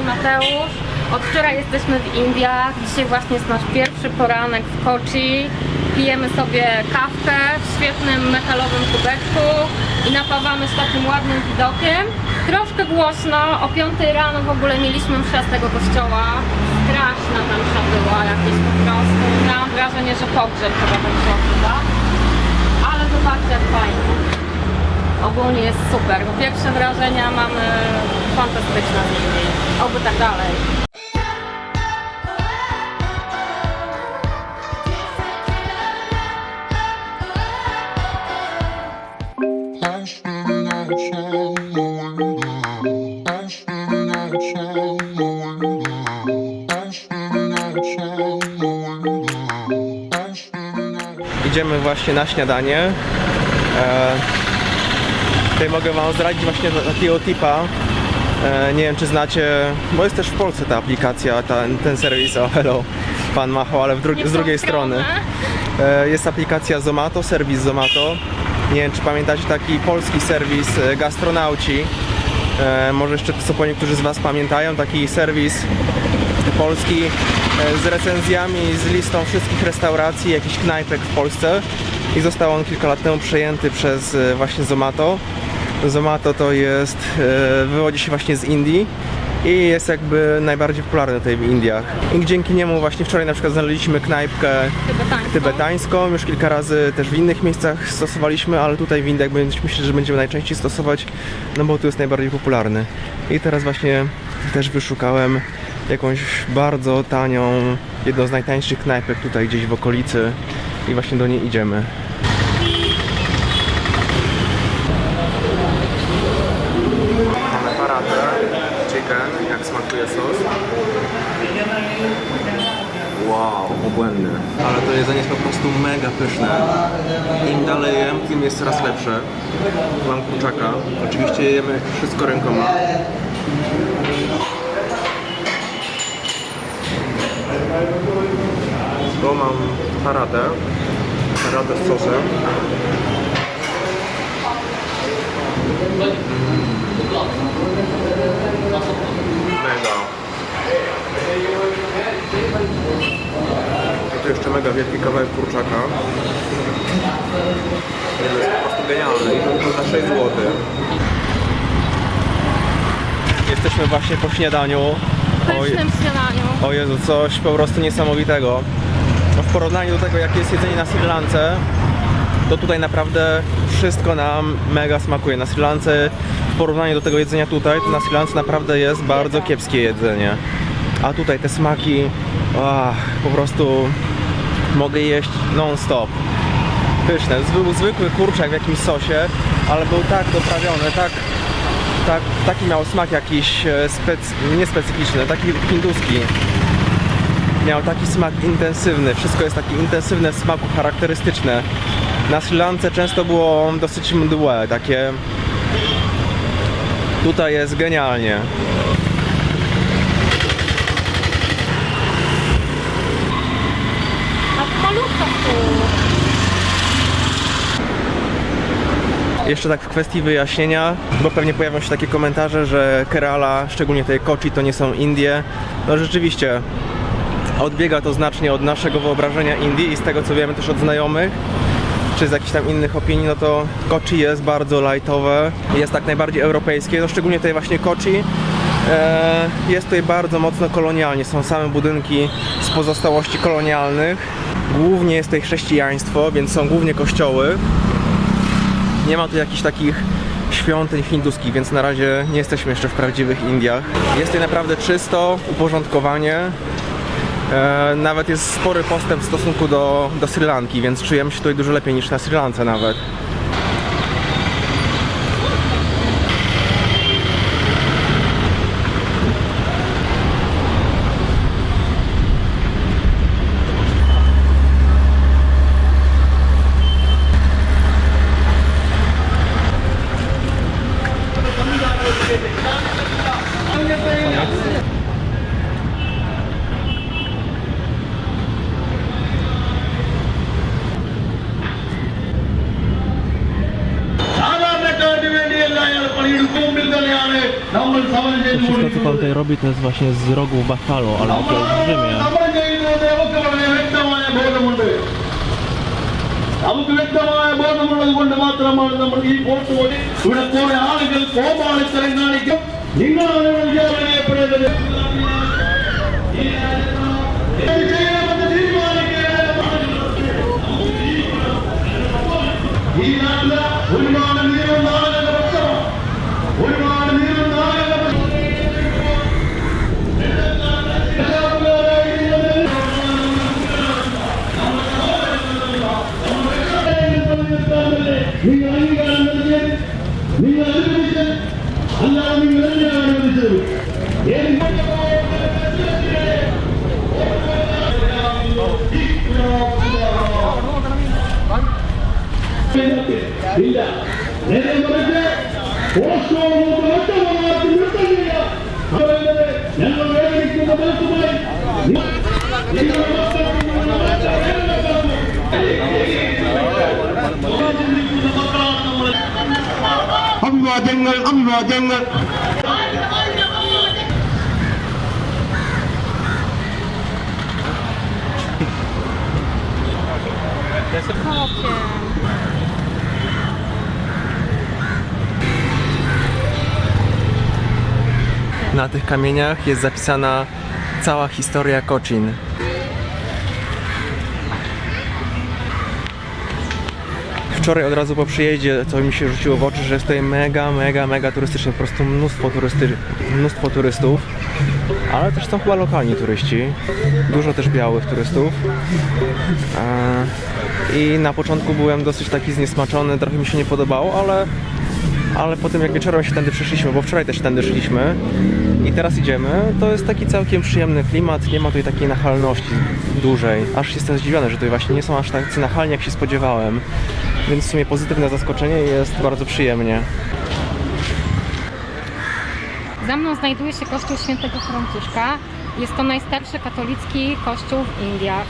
i Mateusz. Od wczoraj jesteśmy w Indiach. Dzisiaj właśnie jest nasz pierwszy poranek w Kochi. Pijemy sobie kawkę w świetnym metalowym kubeczku i napawamy się takim ładnym widokiem. Troszkę głośno, o 5 rano w ogóle mieliśmy mszę z tego kościoła. Straszna ta msza była jakieś po prostu. Miałam wrażenie, że pogrzeb chyba ten prawda? Ale zobaczcie jak fajnie. Ogólnie jest super, pierwsze wrażenia mamy fantastyczne z. Oby tak dalej. Idziemy właśnie na śniadanie. E, tutaj mogę Wam zdradzić właśnie takiego tipa. E, nie wiem czy znacie, bo jest też w Polsce ta aplikacja, ten, ten serwis, o hello, Pan machał, ale z drugiej strony. E, jest aplikacja Zomato, serwis Zomato. Nie wiem czy pamiętacie taki polski serwis e, Gastronauci. Może jeszcze co po niektórzy z Was pamiętają, taki serwis polski z recenzjami, z listą wszystkich restauracji, jakichś knajpek w Polsce i został on kilka lat temu przejęty przez właśnie Zomato. Zomato to jest, e, wywodzi się właśnie z Indii i jest jakby najbardziej popularny tutaj w Indiach. I dzięki niemu właśnie wczoraj na przykład znaleźliśmy knajpkę Tybetańską. tybetańską, już kilka razy też w innych miejscach stosowaliśmy, ale tutaj w Indiach będziemy- myślę, że będziemy najczęściej stosować, no bo tu jest najbardziej popularny. I teraz właśnie też wyszukałem jakąś bardzo tanią, jedną z najtańszych knajpek tutaj gdzieś w okolicy i właśnie do niej idziemy. Mamy paratę, chicken, jak smakuje sos. Wow, obłędny. Ale to jedzenie jest po prostu mega pyszne. Im dalej jem, tym jest coraz lepsze. Mam kurczaka. Oczywiście jemy wszystko rękoma. Tu mam paratę. Paratę z sosem. Mega. To jeszcze mega wielki kawałek kurczaka. To jest po prostu genialne i to za 6 zł. Jesteśmy właśnie po śniadaniu. Pysznym śniadaniu. o Jezu, coś po prostu niesamowitego. No w porównaniu do tego, jakie jest jedzenie na Sri Lance, to tutaj naprawdę wszystko nam mega smakuje. Na Sri Lance, w porównaniu do tego jedzenia tutaj, to na Sri Lance naprawdę jest bardzo kiepskie jedzenie. A tutaj te smaki, ach, po prostu mogę jeść non-stop. Pyszne. Był zwykły kurczak w jakimś sosie, ale był tak doprawiony, tak, tak, taki miał smak jakiś e, spec, niespecyficzny, taki hinduski. Miał taki smak intensywny, wszystko jest takie intensywne w smaku, charakterystyczne. Na Sri Lance często było dosyć mdłe, takie... Tutaj jest genialnie. A w maluchach tu. Jeszcze tak w kwestii wyjaśnienia, bo pewnie pojawią się takie komentarze, że Kerala, szczególnie tej Kochi, to nie są Indie. No rzeczywiście, odbiega to znacznie od naszego wyobrażenia Indii i z tego co wiemy też od znajomych, czy z jakichś tam innych opinii, no to Kochi jest bardzo lightowe, jest tak najbardziej europejskie, no szczególnie tutaj właśnie Kochi. E, jest tutaj bardzo mocno kolonialnie, są same budynki z pozostałości kolonialnych. Głównie jest tutaj chrześcijaństwo, więc są głównie kościoły. Nie ma tu jakichś takich świątyń hinduskich, więc na razie nie jesteśmy jeszcze w prawdziwych Indiach. Jest tutaj naprawdę czysto, uporządkowanie. E, nawet jest spory postęp w stosunku do, do Sri Lanki, więc czujemy się tutaj dużo lepiej niż na Sri Lance nawet. To wszystko co tutaj robi to jest właśnie z rogów bakalu, ale takie olbrzymie. കൊണ്ട് മാത്രമാണ് നമ്മൾ ഈ ബോട്ട് ഇവിടെ കുറെ ആളുകൾ കോമാളിത്തരം കാണിക്കും. നിങ്ങളാണ് വിചാരണയപ്പെടേണ്ടത് ഈ നാട്ടിൽ ഒരുപാട് നിയമം ഇല്ല നേരെ മറിച്ച് ഓസ്ലോ ഞങ്ങൾ വേദനിക്കുന്ന മനസ്സുമായി അഭിവാദ്യങ്ങൾ അഭിവാദ്യങ്ങൾ There's a problem. Na tych kamieniach jest zapisana cała historia Cochin. Wczoraj od razu po przyjeździe, co mi się rzuciło w oczy, że jest tutaj mega, mega, mega turystycznie, po prostu mnóstwo, turysty, mnóstwo turystów, ale też są chyba lokalni turyści, dużo też białych turystów. E, I na początku byłem dosyć taki zniesmaczony, trochę mi się nie podobało, ale ale po tym jak wieczorem się tędy przeszliśmy, bo wczoraj też tędy szliśmy i teraz idziemy, to jest taki całkiem przyjemny klimat, nie ma tutaj takiej nachalności dużej. Aż jestem zdziwiony, że tutaj właśnie nie są aż tak nachalni jak się spodziewałem. Więc w sumie pozytywne zaskoczenie jest bardzo przyjemnie. Za mną znajduje się kościół świętego Franciszka. Jest to najstarszy katolicki kościół w Indiach.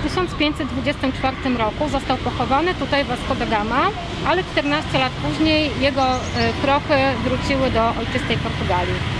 W 1524 roku został pochowany tutaj Vasco da Gama, ale 14 lat później jego e, prochy wróciły do ojczystej Portugalii.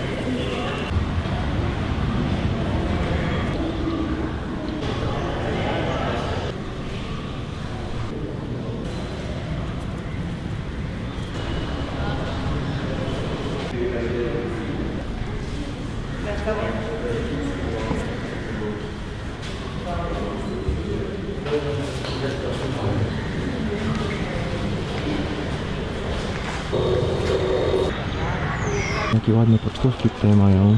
Jakie ładne pocztówki tutaj mają.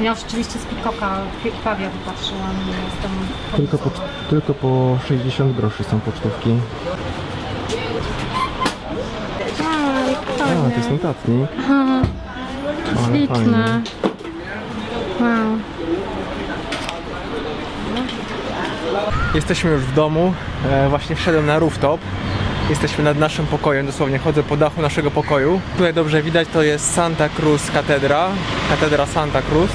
Ja rzeczywiście z Pikoka pawia wypatrzyłam. Jestem Tylko po, tylko po 60 groszy są pocztówki. A, A, to jest notatnik. Aha, Ale Śliczne. fajnie. Wow. Jesteśmy już w domu. E, właśnie wszedłem na rooftop. Jesteśmy nad naszym pokojem, dosłownie chodzę po dachu naszego pokoju. Tutaj dobrze widać to jest Santa Cruz Katedra. Katedra Santa Cruz.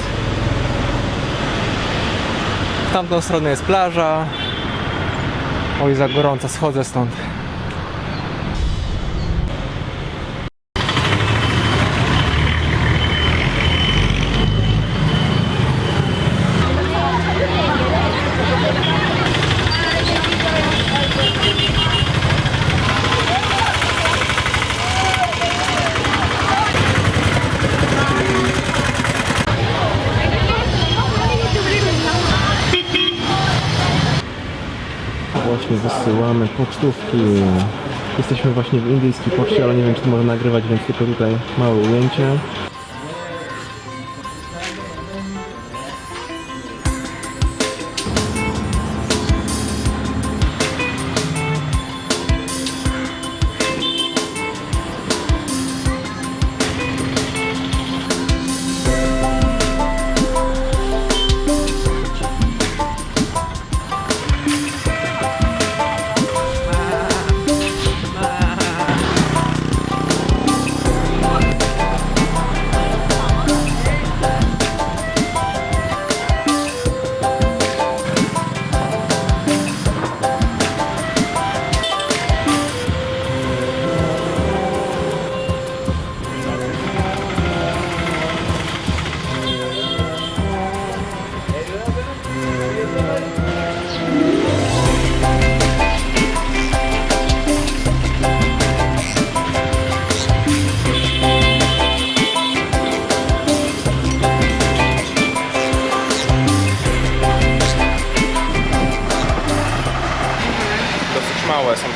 W tamtą stronę jest plaża. Oj, za gorąco, schodzę stąd. Właśnie wysyłamy pocztówki. Jesteśmy właśnie w indyjskiej poczcie, ale nie wiem czy to może nagrywać, więc tylko tutaj małe ujęcie.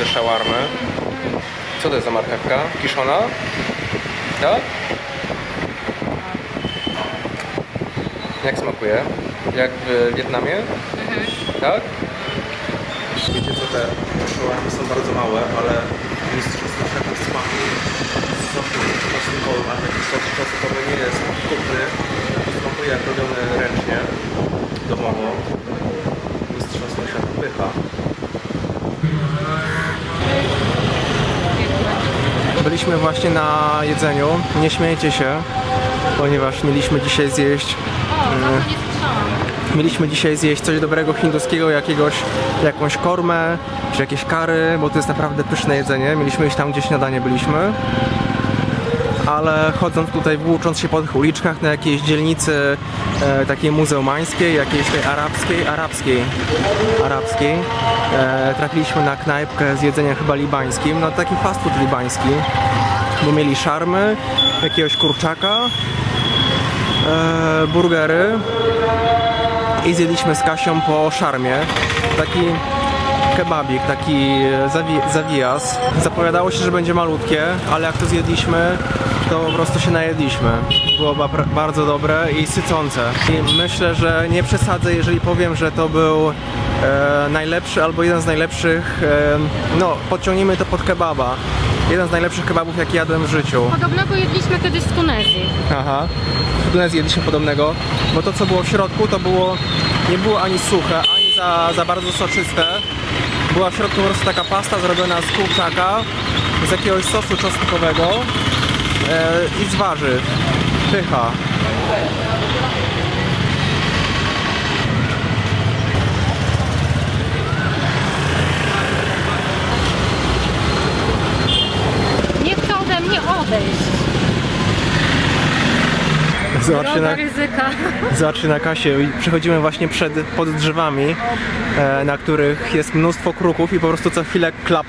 Szawarmy. Co to jest za marchewka? Kiszona? Tak? Jak smakuje? Jak w Wietnamie? Tak? Wiecie co, te szawarmy są bardzo małe, ale mistrzostwo świata smaku z sosu czosnkowym, a taki sos czosnkowy nie jest kupny, smakuje jak robione ręcznie, domowo. Mistrzostwo świata pycha. Byliśmy właśnie na jedzeniu, nie śmiejcie się, ponieważ mieliśmy dzisiaj zjeść słyszałam. Mieliśmy dzisiaj zjeść coś dobrego hinduskiego, jakiegoś, jakąś kormę, czy jakieś kary, bo to jest naprawdę pyszne jedzenie. Mieliśmy iść tam, gdzie śniadanie byliśmy. Ale chodząc tutaj, włócząc się po tych uliczkach na jakiejś dzielnicy e, takiej muzułmańskiej, jakiejś tej arabskiej, arabskiej, arabskiej, e, trafiliśmy na knajpkę z jedzeniem chyba libańskim, no taki fast food libański, bo mieli szarmy, jakiegoś kurczaka, e, burgery, i zjedliśmy z Kasią po szarmie. Taki kebabik, taki zawi-. Zapowiadało się, że będzie malutkie, ale jak to zjedliśmy, to po prostu się najedliśmy. Było ba- bardzo dobre i sycące. I myślę, że nie przesadzę, jeżeli powiem, że to był e, najlepszy albo jeden z najlepszych, e, no podciągnijmy to pod kebaba. Jeden z najlepszych kebabów, jaki jadłem w życiu. Podobnego jedliśmy kiedyś w Tunezji. Aha. W Tunezji jedliśmy podobnego, bo to co było w środku to było, nie było ani suche, ani za, za bardzo soczyste. Była w środku po prostu taka pasta zrobiona z kurczaka, z jakiegoś sosu czosnkowego i z warzyw. Pycha. Nie chce ode mnie odejść. Zobaczcie na, ryzyka. zobaczcie na kasie. Przechodzimy właśnie przed, pod drzewami, e, na których jest mnóstwo kruków i po prostu co chwilę klap,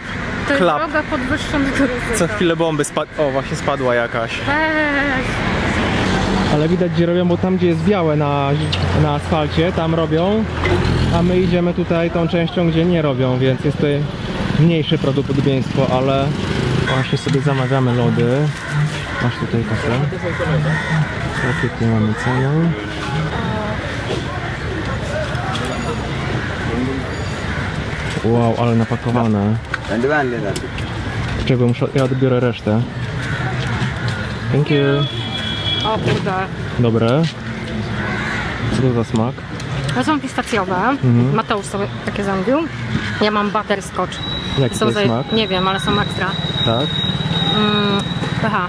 To jest klap. droga podwyższonego ryzyka. Co chwilę bomby spad... O, właśnie spadła jakaś. Weź. Ale widać gdzie robią, bo tam gdzie jest białe na, na asfalcie, tam robią, a my idziemy tutaj tą częścią, gdzie nie robią, więc jest tutaj mniejsze prawdopodobieństwo, ale właśnie sobie zamawiamy lody. Masz tutaj kasę. Jakie tutaj mamy cenę? Wow, ale napakowane. Czego muszę, ja odbiorę resztę. Thank you. O kurde. Dobre. Co to za smak? To są pistacjowe. Mhm. Mateusz sobie takie zamówił. Ja mam butterscotch. Jaki to Są jest za- smak? Nie wiem, ale są ekstra. Tak. Mm, pycha.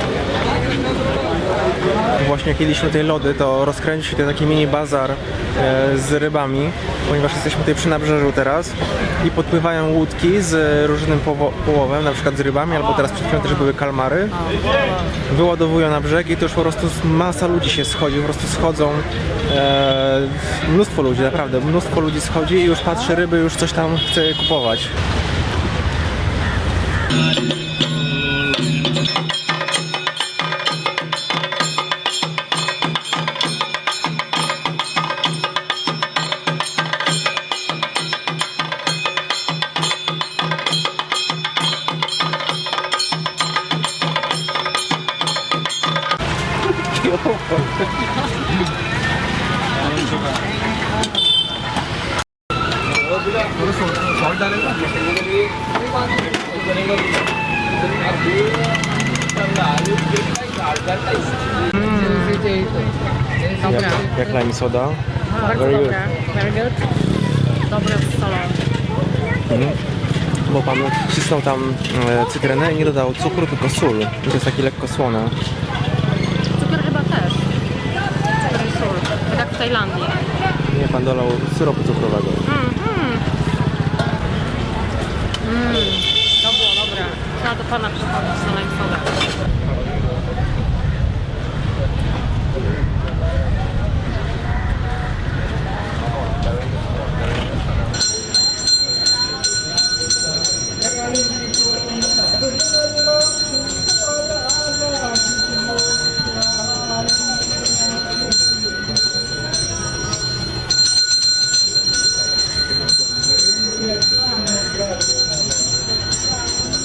Właśnie jak jedliśmy tej lody, to rozkręcił się tutaj taki mini bazar e, z rybami, ponieważ jesteśmy tutaj przy nabrzeżu teraz i podpływają łódki z różnym połowem, na przykład z rybami, albo teraz przed chwilą też były kalmary. Wyładowują na brzeg i to już po prostu masa ludzi się schodzi, po prostu schodzą e, mnóstwo ludzi, naprawdę, mnóstwo ludzi schodzi i już patrzy ryby, już coś tam chce kupować. Jak, lime soda. Bardzo Very good. dobre. Very good. Dobre z solą. Bo pan wcisnął tam e, cytrynę i nie dodał cukru, tylko sól. I to jest taki lekko słone. Cukier chyba też. Cukier i sól. Tak jak w Tajlandii. Nie, pan dolał syropu cukrowego. To było dobre. Trzeba do pana przychodzić